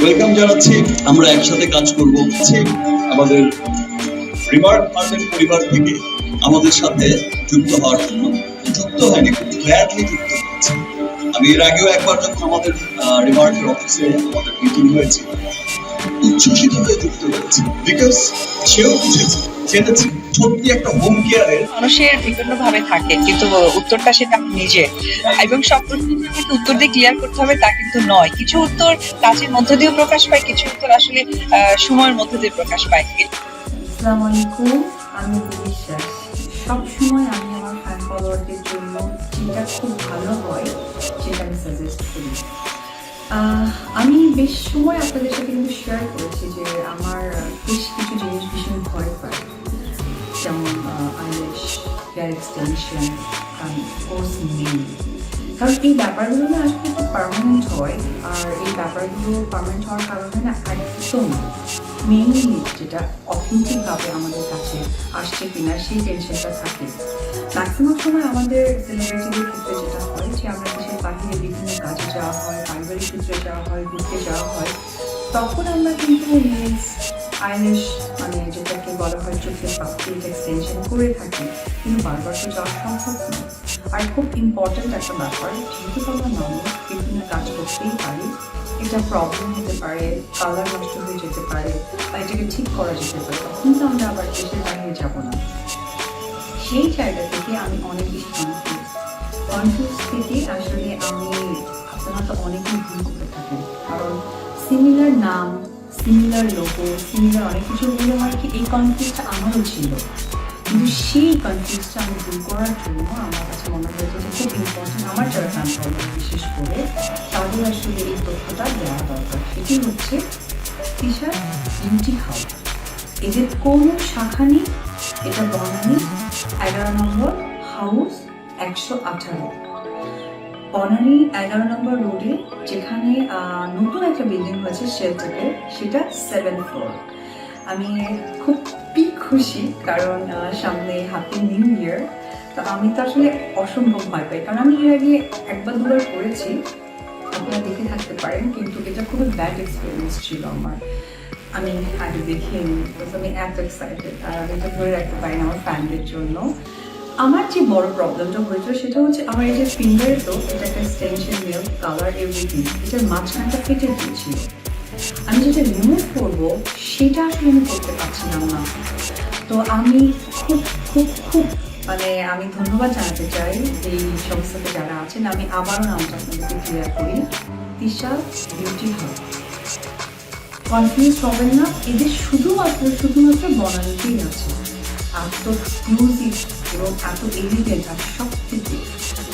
Welcome জানাচ্ছি, আমরা একসাথে কাজ করব হচ্ছে আমাদের রিমার্ক আর্টের পরিবার থেকে আমাদের সাথে যুক্ত হওয়ার জন্য। যুক্ত হয়নি খুব গ্ল্যাডলি যুক্ত হচ্ছে আমি এর আগেও একবার যখন আমাদের রিমার্কের অফিসে আমাদের মিটিং হয়েছিল উচ্ছ্বসিত হয়ে যুক্ত হয়েছে। বিকজ সেও বুঝেছে জেনেছে সত্যি একটা হোম কেয়ারের মানুষের বিভিন্ন ভাবে থাকে কিন্তু উত্তরটা সেটা নিজে। এবং সব প্রশ্ন যে আমাকে উত্তর দিয়ে ক্লিয়ার করতে হবে তা কিন্তু নয়। কিছু উত্তর কাজের মধ্য দিয়েও প্রকাশ পায় কিছু উত্তর আসলে সময়ের মধ্য দিয়ে প্রকাশ পায়। আসসালামু আলাইকুম আমি বিশ্বাস সবসময় আমি আমার ফ্যান ফলোয়ারদের জন্য যেটা খুব ভালো হয় সেটা আমি সাজেস্ট করি। আমি বেশ সময় আপনাদের সাথে কিন্তু শেয়ার করেছি যে আমার এক্সটেনশন কোর্স নেই কারণ এই ব্যাপারগুলো না আসলে খুব পার্মানেন্ট হয় আর এই ব্যাপারগুলো পার্মানেন্ট হওয়ার কারণে না একদম মেইনলি যেটা অথেন্টিকভাবে আমাদের কাছে আসছে কিনা সেই টেনশনটা থাকে ম্যাক্সিমাম সময় আমাদের সেলিব্রিটিদের ক্ষেত্রে যেটা হয় যে আমরা দেশের বাহিরে বিভিন্ন কাজে যাওয়া হয় পারিবারিক ক্ষেত্রে যাওয়া হয় ঘুরতে যাওয়া হয় তখন আমরা কিন্তু নেলস আইলিশ মানে যেটাকে বলা হয় চোখের পাপড়ি এক্সটেনশন করে থাকি। কিন্তু বারবার তো যাওয়া সম্ভব নয়। আর খুব ইম্পর্ট্যান্ট একটা ব্যাপার, যেহেতু আমরা মানুষ বিভিন্ন কাজ করতেই পারি। এটা প্রবলেম হতে পারে, কালার নষ্ট হয়ে যেতে পারে, বা এটাকে ঠিক করা যেতে পারে, তখন তো আমরা আবার দেশের বাইরে যাব না। সেই জায়গা থেকে আমি অনেক বেশি কনফিউজ কনফিউজ থেকে আসলে আমি আপনারা তো অনেকেই ভুল করে থাকেন কারণ সিমিলার নাম সিমিলার লোগো সিমিলার অনেক কিছু বলে হয় কি এই কনফিউজটা আমারও ছিল। কিন্তু সেই কনফিউজটা আমি দূর করার জন্য আমার কাছে মনে হয়েছে যে খুব ইম্পর্টেন্ট আমার যারা করবে বিশেষ করে তাদের আসলে এই তথ্যটা দেওয়া দরকার। সেটি হচ্ছে টিশার্ট বিউটি হাউস এদের কোনো শাখা নেই, এটা বনানী এগারো নম্বর হাউস একশো আঠারো। বনানী এগারো নম্বর রোডে, যেখানে নতুন একটা বিল্ডিং হয়েছে শেলটেকের সেটা সেভেন ফ্লোর আমি খুবই খুশি কারণ সামনে হ্যাপি নিউ ইয়ার তো আমি তো আসলে অসম্ভব ভয় পাই। কারণ আমি এর আগে একবার দুবার করেছি। আপনারা দেখে থাকতে পারেন, কিন্তু এটা খুবই ব্যাড এক্সপিরিয়েন্স ছিল আমার। আমি আগে দেখিনি আমি এত এক্সাইটেড আর আমি এটা ধরে রাখতে পারি না আমার ফ্যামিলির জন্য। আমার যে বড় প্রবলেমটা হয়েছিল সেটা হচ্ছে আমার এই যে ফিঙ্গারে তো এটা একটা এক্সটেনশন মিল কালার এভরিথিং এটার মাঝখানটা ফেটে গিয়েছিল আমি যেটা রিমুভ করব, সেটা আসলে আমি করতে পারছিলাম না। তো আমি খুব খুব খুব মানে আমি ধন্যবাদ জানাতে চাই এই সংস্থাতে যারা আছেন। আমি আবারও নামটা আপনাদেরকে ক্লিয়ার করি। তিশা বিউটি হাব কনফিউজ হবেন না, এদের শুধুমাত্র শুধুমাত্র বনানীতেই আছে। এত এক্সক্লুসিভ এবং এত এলিগেন্ট আর সব থেকে